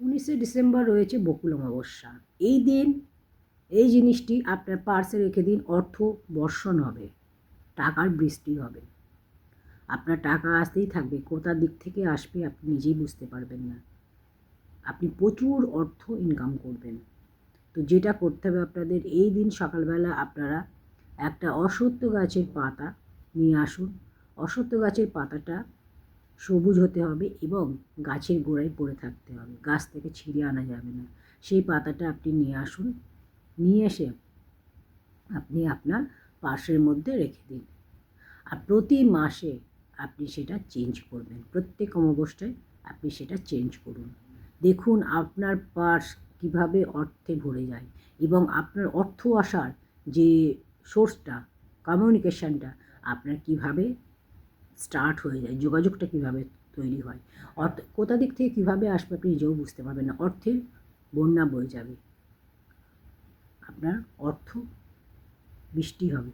উনিশে ডিসেম্বর রয়েছে বকুল অমাবস্যা। এই দিন, এই জিনিসটি আপনার পার্সে রেখে দিন, অর্থ বর্ষণ হবে, টাকার বৃষ্টি হবে। আপনার টাকা আসতেই থাকবে কোথার দিক থেকে আসবে আপনি নিজেই বুঝতে পারবেন না। আপনি প্রচুর অর্থ ইনকাম করবেন। তো যেটা করতে হবে আপনাদের, এই দিন সকালবেলা আপনারা একটা অসত্য গাছের পাতা নিয়ে আসুন। অসত্য গাছের পাতাটা সবুজ হতে হবে এবং গাছের গোড়ায় পড়ে থাকতে হবে। গাছ থেকে ছিঁড়ে আনা যাবে না। সেই পাতাটা আপনি নিয়ে আসুন। নিয়ে এসে আপনি আপনার পার্সের মধ্যে রেখে দিন। আর প্রতি মাসে আপনি সেটা চেঞ্জ করবেন। প্রত্যেক অমাবস্যায় আপনি সেটা চেঞ্জ করুন। দেখুন আপনার পার্স কীভাবে অর্থে ভরে যায় এবং আপনার অর্থ আসার যে সোর্সটা কমিউনিকেশানটা আপনার কীভাবে স্টার্ট হয়ে যায়, যোগাযোগটা কীভাবে তৈরি হয়, অর্থ, কোথা দিক থেকে কীভাবে আসবে আপনি নিজেও বুঝতে পারবেন না, অর্থের বন্যা বয়ে যাবে, আপনার অর্থ বৃষ্টি হবে।